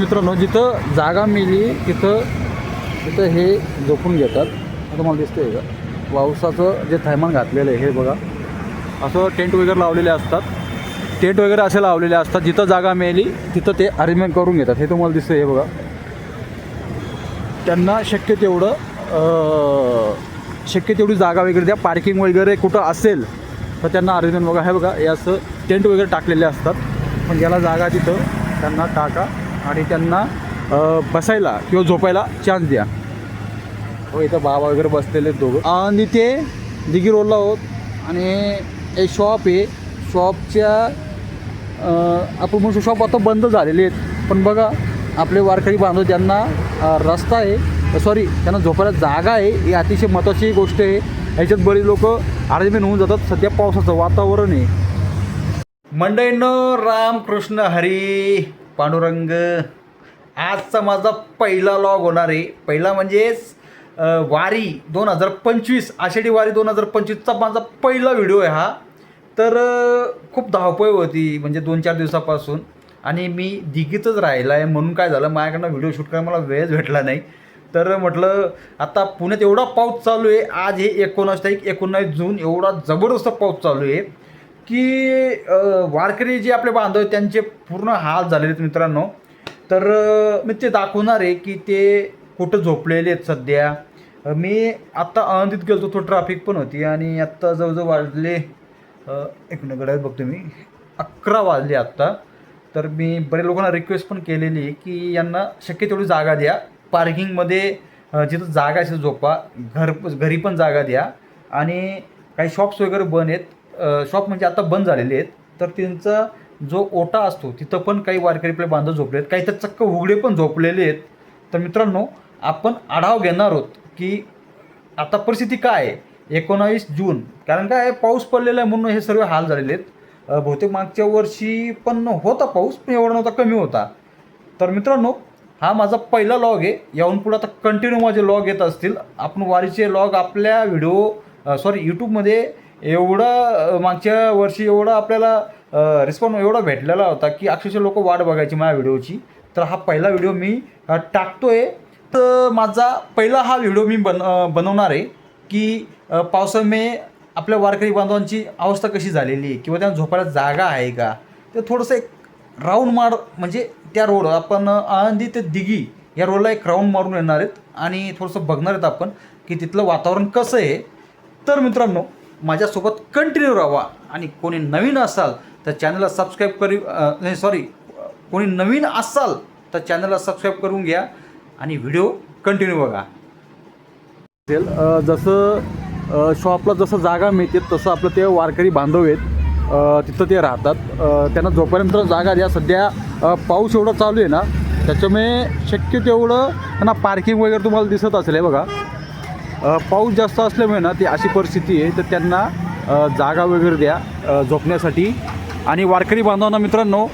मित्रांनो जिथं जागा मिली तिथं तिथं हे झोपून घेतात. तुम्हाला दिसतंय का पावसाचं जे थैमान घातलेलं आहे हे बघा. असं टेंट वगैरे लावलेले असतात. टेंट वगैरे असे लावलेले असतात. जिथं जागा मिळाली तिथं ते अरेंजमेंट करून घेतात. हे तुम्हाला दिसतंय हे बघा. त्यांना शक्य तेवढं शक्य तेवढी जागा वगैरे द्या. पार्किंग वगैरे कुठं असेल तर त्यांना अरेंजमेंट बघा. हे बघा हे असं टेंट वगैरे टाकलेले असतात. पण ज्याला जागा तिथं त्यांना टाका. आणि त्यांना बसायला किंवा झोपायला चान्स द्या. हो इथं बाबा वगैरे बसलेले दोघं. आणि ते दिगी रोडला आहोत आणि एक शॉप आहे. शॉपच्या आपण म्हणू शॉप आता बंद झालेले आहेत. पण बघा आपले वारकरी बांधव ज्यांना अं, रस्ता आहे सॉरी त्यांना झोपायला जागा आहे ही अतिशय महत्त्वाची गोष्ट आहे. ह्याच्यात बरेच लोक अरेंजमेंट होऊन जातात. सध्या पावसाचं वातावरण आहे. मंडळींनो रामकृष्ण हरी. पांडुरंग आजचा माझा पहिला लॉग होणार आहे. पहिला म्हणजेच वारी दोन हजार पंचवीस आषाढी वारी दोन हजार पंचवीसचा माझा पहिला व्हिडिओ आहे हा. तर खूप धावपळ होती म्हणजे दोन चार दिवसापासून. आणि मी दिघीतच राहिला आहे म्हणून काय झालं माझ्याकडनं व्हिडिओ शूट करायला मला वेळच भेटला नाही. तर म्हटलं आता पुण्यात एवढा पाऊस चालू आहे आज हे एकोणास तारीख एकोणावीस जून एवढा जबरदस्त पाऊस चालू आहे. की वारकरी जे आपले बांधव त्यांचे पूर्ण हाल झालेले आहेत मित्रांनो. तर मी ते दाखवणार आहे की ते कुठं झोपलेले आहेत सध्या. मी आत्ता आनंदीत गेलो तो ट्रॅफिक पण होती आणि आत्ता जवळजवळ वाजले एक मिनिट बघतो मी. अकरा वाजले आत्ता. तर मी बऱ्या लोकांना रिक्वेस्ट पण केलेली आहे की यांना शक्य तेवढी जागा द्या. पार्किंगमध्ये जिथं जागा असेल झोपा. घर घरी पण जागा द्या. आणि काही शॉप्स वगैरे बंद आहेत. शॉप म्हणजे आता बंद झालेले आहेत. तर त्यांचा जो ओटा असतो तिथं पण काही वारकरी आपले बांधव झोपले आहेत काही तर चक्क उघडे पण झोपलेले आहेत. तर मित्रांनो आपण आढावा घेणार आहोत की आता परिस्थिती काय आहे? एकोणावीस जून. कारण काय? आहे, पाऊस पडलेला आहे म्हणून हे सर्व हाल झालेले आहेत. बहुतेक मागच्या वर्षी पण होता पाऊस पण एवढा नव्हता कमी होता. तर मित्रांनो हा माझा पहिला लॉग आहे. याहून पुढे आता कंटिन्यू माझे लॉग येत असतील. आपण वारीचे लॉग आपल्या व्हिडिओ सॉरी यूट्यूबमध्ये एवढा मागच्या वर्षी एवढा आपल्याला रिस्पॉन्स एवढा भेटलेला होता की अक्षरशः लोक वाट बघायची माझ्या व्हिडिओची. तर हा पहिला व्हिडिओ मी टाकतो टाकतोय. तर माझा पहिला हा व्हिडिओ मी बन बनवणार आहे की पावसामुळे आपल्या वारकरी बांधवांची अवस्था कशी झालेली आहे किंवा त्यांना झोपायला जागा आहे का? तर थोडंसं एक राऊंड मार म्हणजे त्या रोड आपण आनंदी ते दिघी या रोडला एक राऊंड मारून येणार आहेत आणि थोडंसं बघणार आहेत आपण की तिथलं वातावरण कसं आहे. तर मित्रांनो माझ्यासोबत कंटिन्यू राहा आणि कोणी नवीन असाल तर चॅनलला सबस्क्राईब करी नाही सॉरी कोणी नवीन असाल तर चॅनलला सबस्क्राईब करून घ्या आणि व्हिडिओ कंटिन्यू बघा. असेल जसं शॉपला जसं जागा मिळते तसं आपलं ते वारकरी बांधव आहेत तिथं ते राहतात. त्यांना जोपर्यंत जागा द्या सध्या पाऊस एवढा चालू आहे ना त्याच्यामुळे शक्य तेवढं त्यांना पार्किंग वगैरे तुम्हाला दिसत असेल हे बघा. पाऊस जास्त असल्यामुळे ना ती अशी परिस्थिती आहे. तर त्यांना जागा वगैरे द्या झोपण्यासाठी. आणि वारकरी बांधवांना मित्रांनो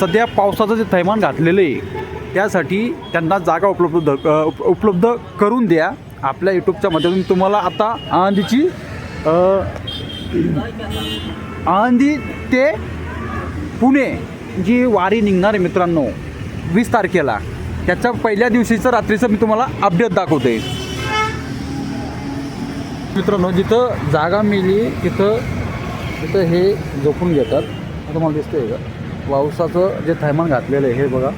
सध्या पावसाचं जे थैमान घातलेलं आहे त्यासाठी त्यांना जागा उपलब्ध उपलब्ध करून द्या. आपल्या यूट्यूबच्या माध्यमातून तुम्हाला आता आळंदीची अ, आळंदी ते पुणे जी वारी निघणार आहे मित्रांनो वीस तारखेला. त्याच्या पहिल्या दिवशीचं रात्रीचं मी तुम्हाला अपडेट दाखवते मित्रांनो जिथं जागा मिली तिथं तिथं हे झोपून घेतात. आता मला दिसतंय का पावसाचं जे थैमान घातलेलं आहे हे बघा.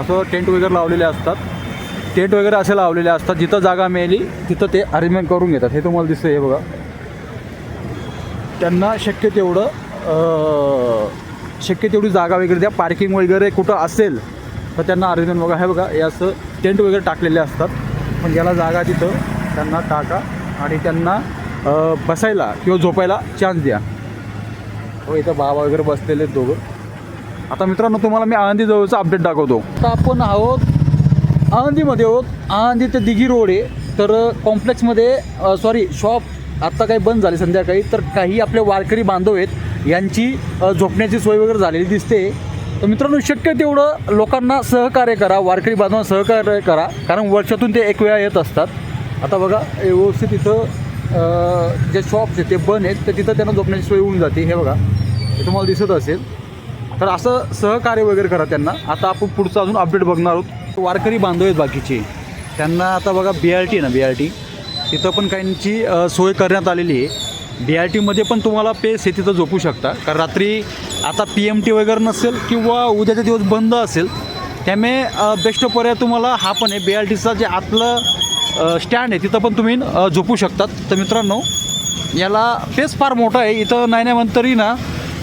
असं टेंट वगैरे लावलेले असतात. टेंट वगैरे असे लावलेले असतात. जिथं जागा मिळाली तिथं ते अरेंजमेंट करून घेतात. हे तुम्हाला दिसतं हे बघा. त्यांना शक्य तेवढं शक्य तेवढी जागा वगैरे द्या. पार्किंग वगैरे कुठं असेल तर त्यांना अरेंजमेंट बघा. हे बघा हे असं टेंट वगैरे टाकलेले असतात. पण ज्याला जागा तिथं त्यांना टाका. आणि त्यांना बसायला किंवा झोपायला चान्स द्या. हो इथं बाबा वगैरे बसलेले आहेत दोघं. आता मित्रांनो तुम्हाला मी आळंदी जवळचा अपडेट दाखवतो. आता आपण आहोत आळंदीमध्ये आहोत. आळंदी ते दिघी रोड आहे. तर कॉम्प्लेक्समध्ये सॉरी शॉप आत्ता काही बंद झाले संध्याकाळी. तर काही आपले वारकरी बांधव आहेत. यांची झोपण्याची सोय वगैरे झालेली दिसते. तर मित्रांनो शक्य तेवढं लोकांना सहकार्य करा. वारकरी बांधवांना सहकार्य करा. कारण वर्षातून ते एक वेळा येत असतात. आता बघा व्यवस्थित इथं जे शॉप्स आहेत ते बंद आहेत तर तिथं त्यांना झोपण्याची सोय होऊन जाते. हे बघा हे तुम्हाला दिसत असेल. तर असं सहकार्य वगैरे करा त्यांना. आता आपण पुढचं अजून अपडेट बघणार आहोत. वारकरी बांधव आहेत बाकीचे. त्यांना आता बघा बी आर टी ना बी आर टी तिथं पण काहींची सोय करण्यात आलेली आहे. बी आर टीमध्ये पण तुम्हाला पेस आहे तिथं झोपू शकता. कारण रात्री आता पी एम टी वगैरे नसेल किंवा उद्याचा दिवस बंद असेल त्यामुळे बेस्ट पर्याय तुम्हाला हा पण आहे. बी आर टीचा जे आतलं स्टँड आहे. तिथं पण तुम्ही झोपू शकतात. तर मित्रांनो याला पेस फार मोठा आहे. इथं नाही नाही म्हणतरी तरी ना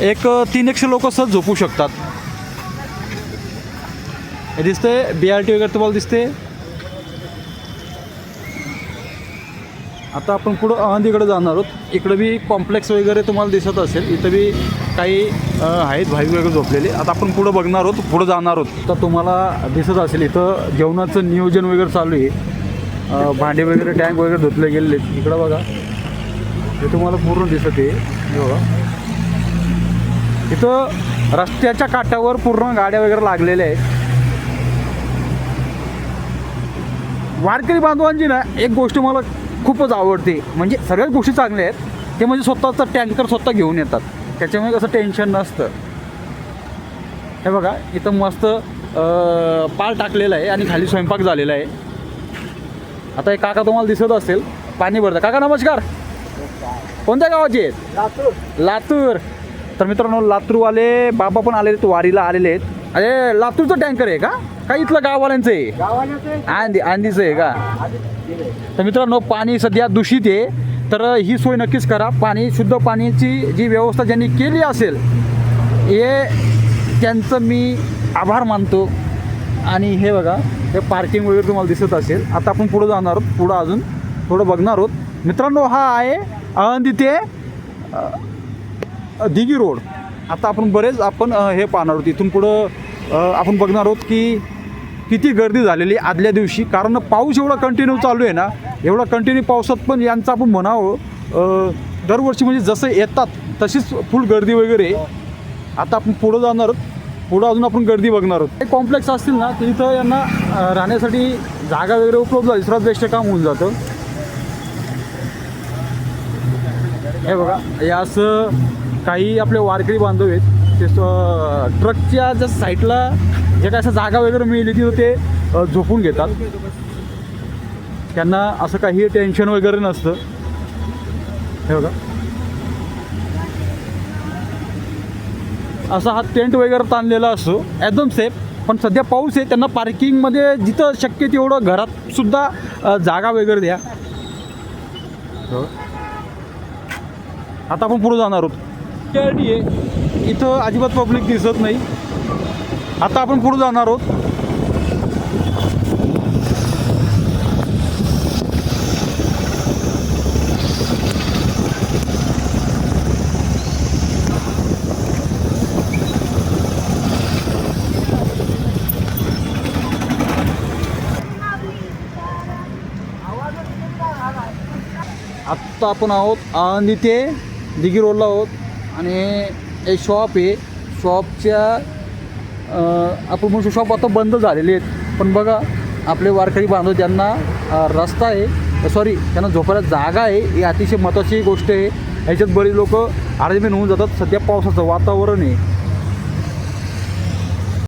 एक तीन एकशे लोक सहज झोपू शकतात. हे दिसते बी आर टी वगैरे तुम्हाला दिसते. आता आपण पुढं अहंदीकडे जाणार आहोत. इकडं बी कॉम्प्लेक्स वगैरे तुम्हाला दिसत असेल. इथं बी काही आहेत भाविक वगैरे झोपलेले. आता आपण पुढं बघणार आहोत पुढं जाणार आहोत तर तुम्हाला दिसत असेल. इथं जेवणाचं नियोजन वगैरे चालू आहे. भांडे वगैरे टँक वगैरे धुतले गेलेले आहेत इकडं बघा. हे तुम्हाला पूर्ण दिसत आहे. हे बघा. इथं रस्त्याच्या काठावर पूर्ण गाड्या वगैरे लागलेल्या आहेत. वारकरी बांधवांची ना एक गोष्ट मला खूपच आवडते. म्हणजे सगळ्याच गोष्टी चांगल्या आहेत. ते म्हणजे स्वतःचा टँकर स्वतः घेऊन येतात. त्याच्यामुळे कसं टेन्शन नसतं. हे बघा इथं मस्त पाल टाकलेला आहे आणि खाली स्वयंपाक झालेला आहे. आता एक काका तुम्हाला दिसत असेल पाणी भरतं. काका नमस्कार. कोणत्या गावाचे आहेत? लातूर. तर मित्रांनो लातूरवाले बाबा पण आलेले आहेत वारीला आलेले आहेत. अरे लातूरचं टँकर आहे का? का इथलं गाववाल्यांचं आहे? आंदी आंदीचं आहे का? तर मित्रांनो पाणी सध्या दूषित आहे. तर ही सोय नक्कीच करा. पाणी शुद्ध पाण्याची जी व्यवस्था ज्यांनी केली असेल हे त्यांचं मी आभार मानतो. आणि हे बघा हे पार्किंग वगैरे तुम्हाला दिसत असेल. आता आपण पुढं जाणार आहोत पुढं अजून थोडं बघणार आहोत. मित्रांनो हा आहे आळंदी ते दिघी रोड. आता आपण बरेच आपण हे पाहणार आहोत. इथून पुढं आपण बघणार आहोत की किती गर्दी झालेली आहे आदल्या दिवशी. कारण पाऊस एवढा कंटिन्यू चालू आहे ना एवढा कंटिन्यू पावसात पण यांचं आपण म्हणावं दरवर्षी म्हणजे जसं येतात तशीच फुल गर्दी वगैरे आता आपण पुढं जाणार आहोत. पुढं अजून आपण गर्दी बघणार आहोत. कॉम्प्लेक्स असतील ना तर इथं यांना राहण्यासाठी जागा वगैरे उपलब्ध झाली. सर्वात बेस्ट काम होऊन जातं. हे बघा हे असं काही आपले वारकरी बांधव आहेत. ते स- ट्रकच्या ज्या साईडला जे काय असं जागा वगैरे मिळली तिथं ते झोपून घेतात. त्यांना असं काही टेन्शन वगैरे नसतं. हे बघा. असा हा टेंट वगैरे ताणलेला असतो. एकदम सेफ पण सध्या पाऊस आहे त्यांना पार्किंगमध्ये जिथं शक्य तेवढं घरात सुद्धा जागा वगैरे द्या. हो. आता आपण पुढे जाणार आहोत. आहे. इथं अजिबात पब्लिक दिसत नाही. आता आपण पुढे जाणार आहोत. आत्ता आपण आहोत. आळंदी ते दिगी रोडला आहोत. आणि एक शॉप आहे. शॉपच्या आपण म्हणू शॉप आता बंद झालेले आहेत. पण बघा आपले वारकरी बांधव ज्यांना रस्ता आहे सॉरी त्यांना झोपायला जागा आहे ही अतिशय महत्त्वाची गोष्ट आहे. ह्याच्यात बरीच लोक अरेंजमेंट होऊन जातात. सध्या पावसाचं वातावरण आहे.